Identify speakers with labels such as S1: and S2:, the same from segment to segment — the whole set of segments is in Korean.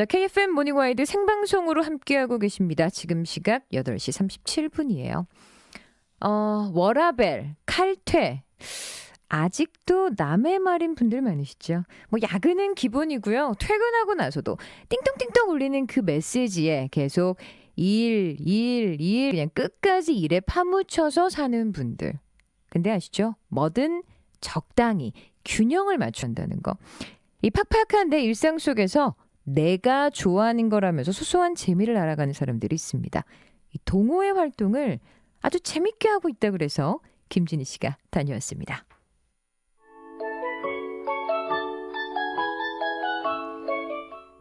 S1: 자, KFM 모닝 와이드 생방송으로 함께하고 계십니다. 지금 시각 8시 37분이에요. 어, 워라벨, 칼퇴. 아직도 남의 말인 분들 많으시죠? 뭐, 야근은 기본이고요. 퇴근하고 나서도 띵동띵동 울리는 그 메시지에 계속 일, 일, 일, 그냥 끝까지 일에 파묻혀서 사는 분들. 근데 아시죠? 뭐든 적당히 균형을 맞춘다는 거. 이 팍팍한 내 일상 속에서 내가 좋아하는 거라면서 소소한 재미를 알아가는 사람들이 있습니다. 이 동호회 활동을 아주 재밌게 하고 있다 그래서 김진희 씨가 다녀왔습니다.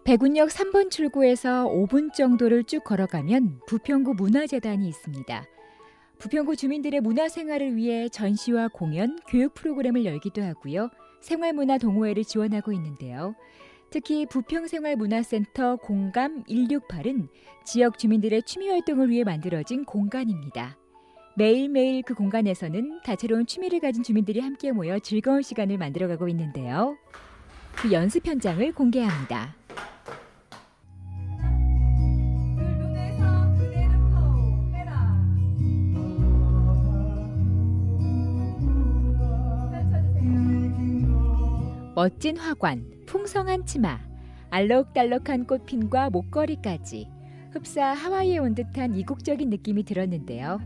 S2: 백운역 3번 출구에서 5분 정도를 쭉 걸어가면 부평구 문화재단이 있습니다. 부평구 주민들의 문화 생활을 위해 전시와 공연, 교육 프로그램을 열기도 하고요. 생활문화 동호회를 지원하고 있는데요. 특히 부평생활문화센터 공감 168은 지역 주민들의 취미 활동을 위해 만들어진 공간입니다. 매일매일 그 공간에서는 다채로운 취미를 가진 주민들이 함께 모여 즐거운 시간을 만들어가고 있는데요. 그 연습 현장을 공개합니다. 멋진 화관, 풍성한 치마, 알록달록한 꽃핀과 목걸이까지 흡사 하와이에 온 듯한 이국적인 느낌이 들었는데요.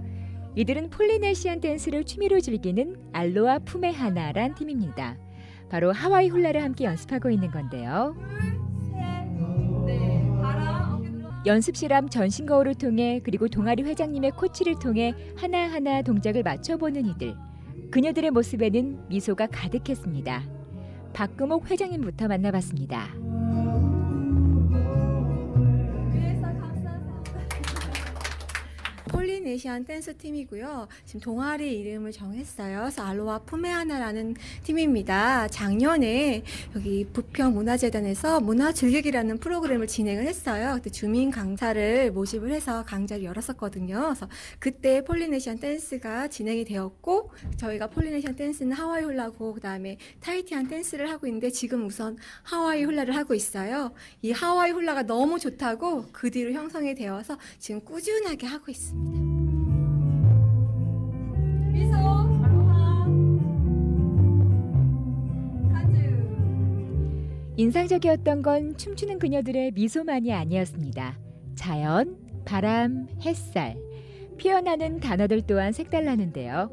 S2: 이들은 폴리네시안 댄스를 취미로 즐기는 알로아 품의 하나란 팀입니다. 바로 하와이 훌라를 함께 연습하고 있는 건데요. 연습 실험 전신 거울을 통해 그리고 동아리 회장님의 코치를 통해 하나하나 동작을 맞춰보는 이들. 그녀들의 모습에는 미소가 가득했습니다. 박금옥 회장님부터 만나봤습니다.
S3: 폴리네시안 댄스 팀이고요. 지금 동아리 이름을 정했어요. 그래서 알로하 푸메하나라는 팀입니다. 작년에 여기 부평 문화재단에서 문화 즐기기라는 프로그램을 진행을 했어요. 그때 주민 강사를 모집을 해서 강좌를 열었었거든요. 그래서 그때 폴리네시안 댄스가 진행이 되었고 저희가 폴리네시안 댄스는 하와이 훌라고 그다음에 타이티한 댄스를 하고 있는데 지금 우선 하와이 훌라를 하고 있어요. 이 하와이 훌라가 너무 좋다고 그 뒤로 형성이 되어서 지금 꾸준하게 하고 있습니다.
S2: 인상적이었던 건 춤추는 그녀들의 미소만이 아니었습니다. 자연, 바람, 햇살, 피어나는 단어들 또한 색달라는데요.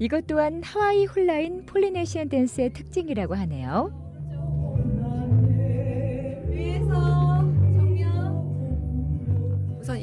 S2: 이것 또한 하와이 훌라인 폴리네시안 댄스의 특징이라고 하네요.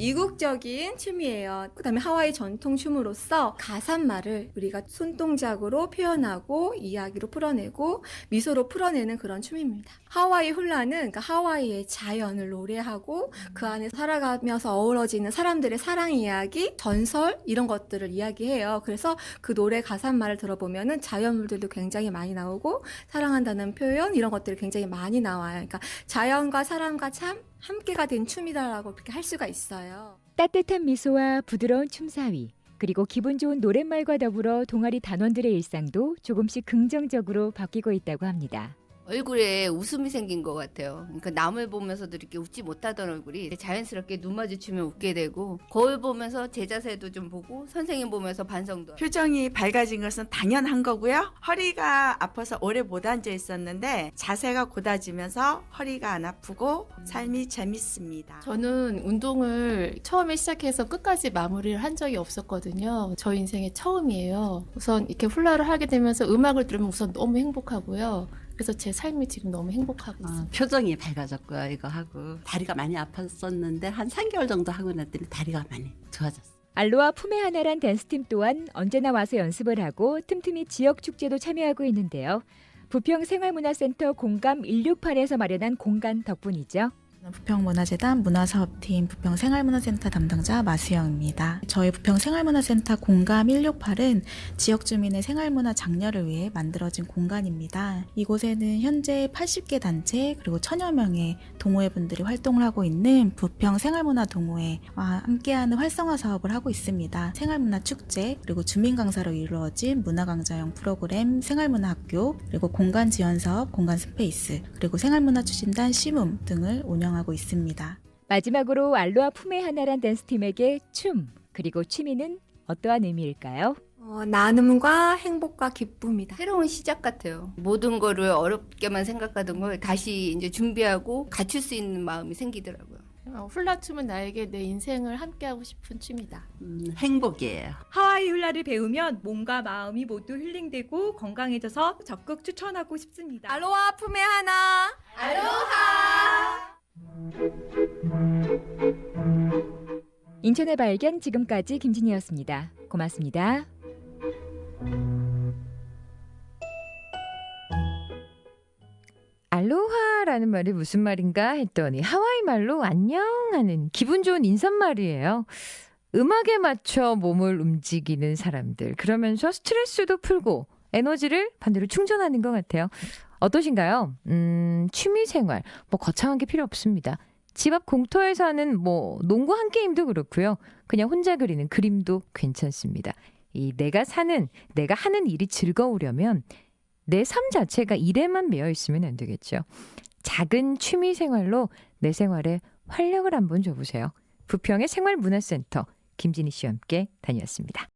S3: 이국적인 춤이에요. 그다음에 하와이 전통 춤으로서 가사말을 우리가 손동작으로 표현하고 이야기로 풀어내고 미소로 풀어내는 그런 춤입니다. 하와이 훌라는 그러니까 하와이의 자연을 노래하고 그 안에 살아가면서 어우러지는 사람들의 사랑 이야기, 전설 이런 것들을 이야기해요. 그래서 그 노래 가사말을 들어보면은 자연물들도 굉장히 많이 나오고 사랑한다는 표현 이런 것들이 굉장히 많이 나와요. 그러니까 자연과 사람과 참 함께가 된 춤이다라고 그렇게 할 수가 있어요.
S2: 따뜻한 미소와 부드러운 춤사위, 그리고 기분 좋은 노랫말과 더불어 동아리 단원들의 일상도 조금씩 긍정적으로 바뀌고 있다고 합니다.
S4: 얼굴에 웃음이 생긴 것 같아요. 그러니까 남을 보면서도 이렇게 웃지 못하던 얼굴이 자연스럽게 눈 마주치면 웃게 되고 거울 보면서 제 자세도 좀 보고 선생님 보면서 반성도.
S5: 표정이 밝아진 것은 당연한 거고요. 허리가 아파서 오래 못 앉아 있었는데 자세가 곧아지면서 허리가 안 아프고 삶이 재밌습니다.
S6: 저는 운동을 처음에 시작해서 끝까지 마무리를 한 적이 없었거든요. 저 인생의 처음이에요. 우선 이렇게 훌라를 하게 되면서 음악을 들으면 우선 너무 행복하고요. 그래서 제 삶이 지금 너무 행복하고 있어요.
S7: 어, 표정이 밝아졌고요. 이거 하고 다리가 많이 아팠었는데 한 3개월 정도 하고 났더니 다리가 많이 좋아졌어요.
S2: 알로아 품의 하나란 댄스팀 또한 언제나 와서 연습을 하고 틈틈이 지역 축제도 참여하고 있는데요. 부평 생활문화센터 공감 168에서 마련한 공간 덕분이죠.
S8: 부평문화재단 문화사업팀 부평생활문화센터 담당자 마수영입니다. 저희 부평생활문화센터 공감 168은 지역 주민의 생활문화 장려를 위해 만들어진 공간입니다. 이곳에는 현재 80개 단체 그리고 천여 명의 동호회분들이 활동을 하고 있는 부평 생활문화 동호회와 함께하는 활성화 사업을 하고 있습니다. 생활문화 축제 그리고 주민 강사로 이루어진 문화 강좌형 프로그램 생활문화 학교 그리고 공간 지원 사업 공간 스페이스 그리고 생활문화 추진단 시문 등을 운영 운영하고 있습니다.
S2: 마지막으로 알로아 품의 하나란 댄스팀에게 춤 그리고 취미는 어떠한 의미일까요?
S3: 어, 나눔과 행복과 기쁨이다.
S4: 새로운 시작 같아요. 모든 거를 어렵게만 생각하던 걸 다시 이제 준비하고 갖출 수 있는 마음이 생기더라고요.
S6: 어, 훌라춤은 나에게 내 인생을 함께하고 싶은 춤이다.
S7: 음, 행복이에요.
S9: 하와이 훌라를 배우면 몸과 마음이 모두 힐링되고 건강해져서 적극 추천하고 싶습니다.
S3: 알로하 품의 하나.
S2: 인천의 발견 지금까지 김진희였습니다. 고맙습니다.
S1: 알로하라는 말이 무슨 말인가 했더니 하와이 말로 안녕 하는 기분 좋은 인사말이에요. 음악에 맞춰 몸을 움직이는 사람들. 그러면서 스트레스도 풀고 에너지를 반대로 충전하는 것 같아요. 어떠신가요? 음, 취미 생활. 뭐 거창한 게 필요 없습니다. 집 앞 공터에서 하는 뭐 농구 한 게임도 그렇고요. 그냥 혼자 그리는 그림도 괜찮습니다. 이 내가 사는, 내가 하는 일이 즐거우려면 내 삶 자체가 일에만 매여 있으면 안 되겠죠. 작은 취미 생활로 내 생활에 활력을 한번 줘보세요. 부평의 생활문화센터 김진희 씨와 함께 다녀왔습니다.